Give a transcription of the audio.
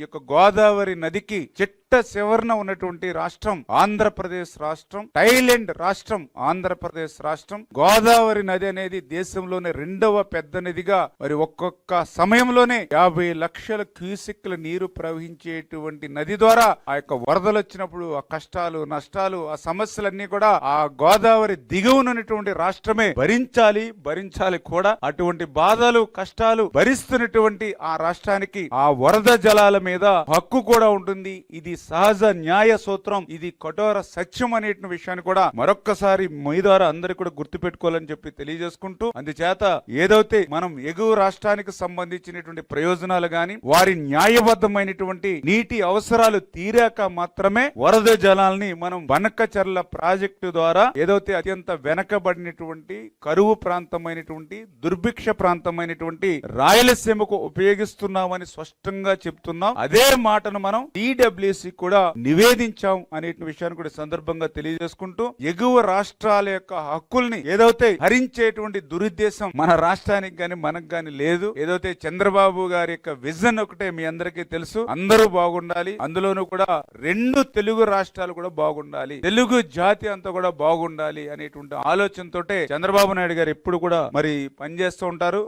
ఈ యొక్క గోదావరి నదికి చిట్ట చివరన ఉన్నటువంటి రాష్ట్రం ఆంధ్రప్రదేశ్ రాష్ట్రం థైలాండ్ రాష్ట్రం ఆంధ్రప్రదేశ్ రాష్ట్రం. గోదావరి నది అనేది దేశంలోనే రెండవ పెద్ద నదిగా మరి ఒక్కొక్క సమయంలోనే యాభై లక్షల క్యూసిక్ల నీరు ప్రవహించేటువంటి నది ద్వారా ఆ యొక్క వరదలు వచ్చినప్పుడు ఆ కష్టాలు నష్టాలు ఆ సమస్యలన్నీ కూడా ఆ గోదావరి దిగువనున్నటువంటి రాష్ట్రమే భరించాలి భరించాలి కూడా. అటువంటి బాధలు కష్టాలు భరిస్తున్నటువంటి ఆ రాష్ట్రానికి ఆ వరద జలాల మీద హక్కు కూడా ఉంటుంది. ఇది సహజ న్యాయ సూత్రం. ఇది కఠోర సత్యం అనే విషయాన్ని కూడా మరొక్కసారి మీ ద్వారా అందరికి కూడా గుర్తుపెట్టుకోవాలని చెప్పి తెలియజేసుకుంటూ అందుచేత ఏదైతే మనం ఎగువ రాష్ట్రానికి సంబంధించినటువంటి ప్రయోజనాలు గాని వారి న్యాయబద్ధమైనటువంటి నీటి అవసరాలు తీరాక మాత్రమే వరద జలాల్ని మనం బనకచర్ల ప్రాజెక్టు ద్వారా ఏదైతే అత్యంత వెనకబడినటువంటి కరువు ప్రాంతమైనటువంటి దుర్భిక్ష ప్రాంతమైనటువంటి రాయలసీమకు ఉపయోగిస్తున్నామని స్పష్టంగా చెప్తున్నాం. అదే మాటను మనం టీడబ్ల్యూసి కూడా నివేదించాం అనే విషయాన్ని కూడా సందర్భంగా తెలియజేసుకుంటూ ఎగువ రాష్ట్రాల యొక్క హక్కుల్ని ఏదైతే హరించేటువంటి దురుద్దేశం మన రాష్ట్రానికి గాని మనకు గాని లేదు ఏదైతే చంద్రబాబు గారి యొక్క విజన్ ఒకటే మీ అందరికీ తెలుసు అందరూ బాగుండాలి అందులోనూ కూడా రెండు తెలుగు రాష్ట్రాలు కూడా బాగుండాలి తెలుగు జాతి అంతా కూడా బాగుండాలి అనేటువంటి ఆలోచనతోటే చంద్రబాబు నాయుడు గారు ఎప్పుడు కూడా మరి పనిచేస్తూ ఉంటారు.